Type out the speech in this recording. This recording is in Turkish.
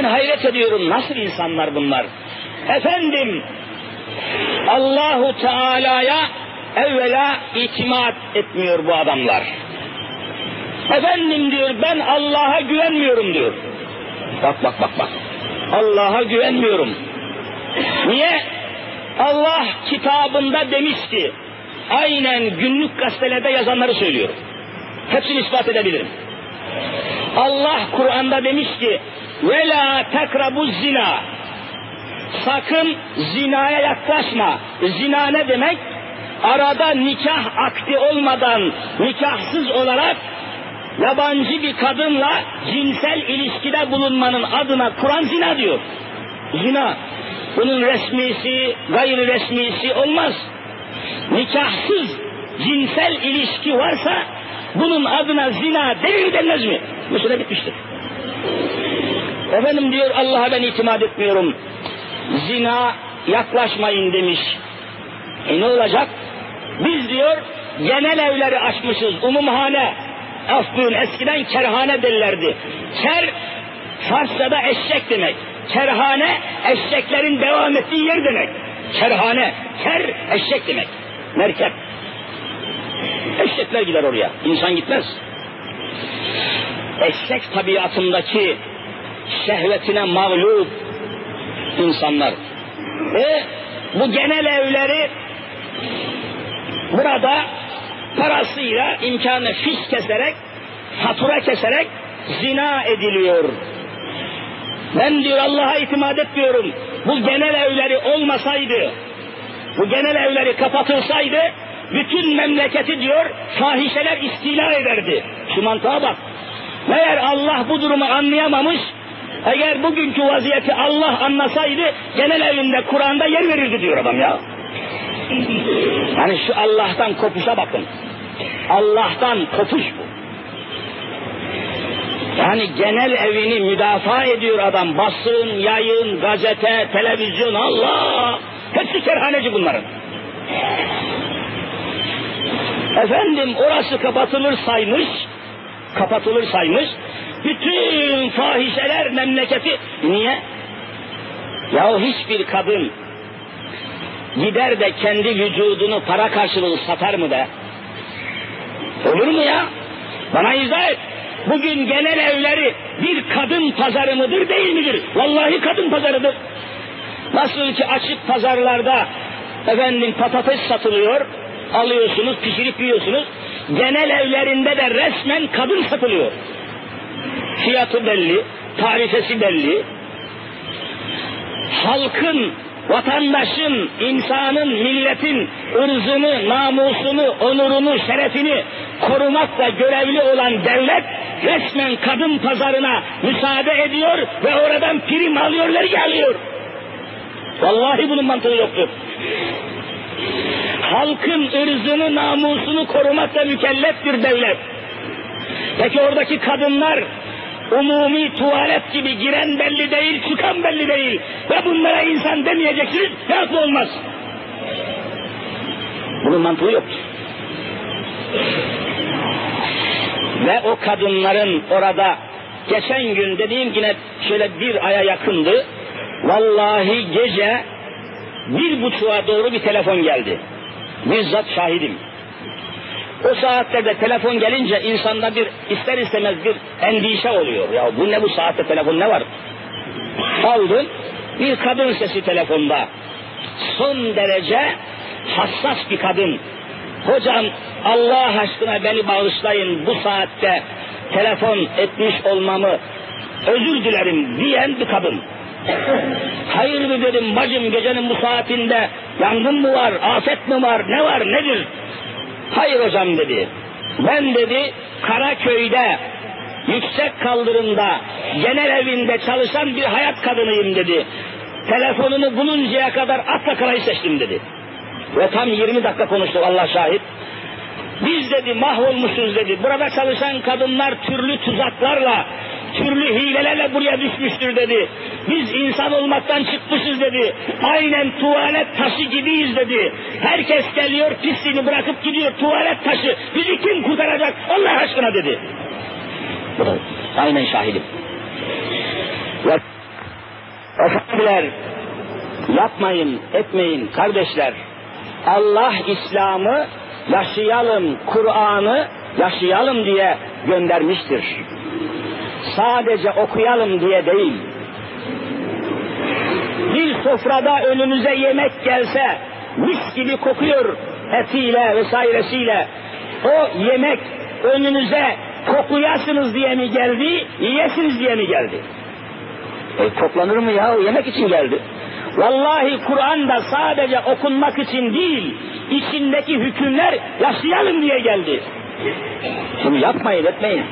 Ben hayret ediyorum nasıl insanlar bunlar? Efendim Allahu Teala'ya evvela itimat etmiyor bu adamlar. Efendim diyor ben Allah'a güvenmiyorum diyor. Bak bak bak bak. Allah'a güvenmiyorum. Niye? Allah kitabında demiş ki aynen günlük gazetelerde yazanları söylüyorum. Hepsini ispat edebilirim. Allah Kur'an'da demiş ki ve la takrabu zina sakın zinaya yaklaşma. Zina ne demek? Arada nikah akti olmadan nikahsız olarak yabancı bir kadınla cinsel ilişkide bulunmanın adına Kur'an zina diyor. Zina. Bunun resmisi, gayri resmisi olmaz. Nikahsız cinsel ilişki varsa bunun adına zina denir denmez mi? Mesele bitmiştir. Efendim diyor Allah'a ben itimat etmiyorum. Zina yaklaşmayın demiş. E ne olacak? Biz diyor genel evleri açmışız. Umumhane. Af eskiden kerhane derlerdi. Ker Farsçada eşek demek. Kerhane eşeklerin devam ettiği yer demek. Kerhane. Ker eşek demek. Merkep. Eşekler gider oraya. İnsan gitmez. Eşek tabiatındaki şehvetine mağlup insanlar. Ve bu genel evleri burada parasıyla imkanı fiş keserek, fatura keserek zina ediliyor. Ben diyor Allah'a itimat etmiyorum. Bu genel evleri olmasaydı, bu genel evleri kapatılsaydı, bütün memleketi diyor fahişeler istila ederdi. Şu mantığa bak. Meğer Allah bu durumu anlayamamış, eğer bugünkü vaziyeti Allah anlasaydı genel evinde Kur'an'da yer verirdi diyor adam ya. Yani şu Allah'tan kopuşa bakın. Allah'tan kopuş bu. Yani genel evini müdafaa ediyor adam. Basın, yayın, gazete, televizyon, Allah! Hepsi kerhaneci bunların. Efendim orası kapatılır saymış, kapatılır saymış, bütün fahişeler memleketi niye? Ya hiçbir kadın gider de kendi vücudunu para karşılığı satar mı be? Olur mu ya? Bana izah et. Bugün genel evleri bir kadın pazarı mıdır değil midir? Vallahi kadın pazarıdır. Nasıl ki açık pazarlarda efendim patates satılıyor, alıyorsunuz, pişirip yiyorsunuz. Genel evlerinde de resmen kadın satılıyor. Fiyatı belli, tarifesi belli. Halkın, vatandaşın, insanın, milletin ırzını, namusunu, onurunu, şerefini korumakla görevli olan devlet resmen kadın pazarına müsaade ediyor ve oradan prim alıyorlar geliyor. Vallahi bunun mantığı yoktur. Halkın ırzını, namusunu korumakla mükelleftir devlet. Peki oradaki kadınlar umumi tuvalet gibi giren belli değil, çıkan belli değil. Ve bunlara insan demeyeceksiniz, nasıl olmaz? Bunun mantığı yok. Ve o kadınların orada geçen gün dediğim yine şöyle bir aya yakındı. Vallahi gece bir buçuğa doğru bir telefon geldi. Bizzat şahidim. O saatlerde telefon gelince insanda bir ister istemez bir endişe oluyor. Ya bu ne bu saatte telefon ne var? Aldım bir kadın sesi telefonda. Son derece hassas bir kadın. Hocam Allah aşkına beni bağışlayın bu saatte telefon etmiş olmamı özür dilerim diyen bir kadın. Hayırdır dedim bacım gecenin bu saatinde yangın mı var, afet mi var, ne var, nedir? Hayır hocam dedi. Ben dedi Karaköy'de yüksek kaldırımda genel evinde çalışan bir hayat kadınıyım dedi. Telefonunu buluncaya kadar Atlakara'yı seçtim dedi. Ve tam 20 dakika konuştuk Allah şahit. Biz dedi mahvolmuşuz dedi. Burada çalışan kadınlar türlü tuzaklarla, türlü hilelerle buraya düşmüştür dedi. Biz insan olmaktan çıkmışız dedi. Aynen tuvalet taşı gibiyiz dedi. Herkes geliyor pisliğini bırakıp gidiyor tuvalet taşı. Bizi kim kurtaracak Allah aşkına dedi. Aynen şahidim. Efendiler, yapmayın, etmeyin kardeşler. Allah İslam'ı yaşayalım, Kur'an'ı yaşayalım diye göndermiştir. Sadece okuyalım diye değil. Bir sofrada önünüze yemek gelse, mis gibi kokuyor etiyle vesairesiyle. O yemek önünüze kokuyasınız diye mi geldi, yiyesiniz diye mi geldi? E, toplanır mı ya? Yemek için geldi. Vallahi Kur'an'da sadece okunmak için değil, içindeki hükümler yaşayalım diye geldi. Şimdi yapmayın etmeyin.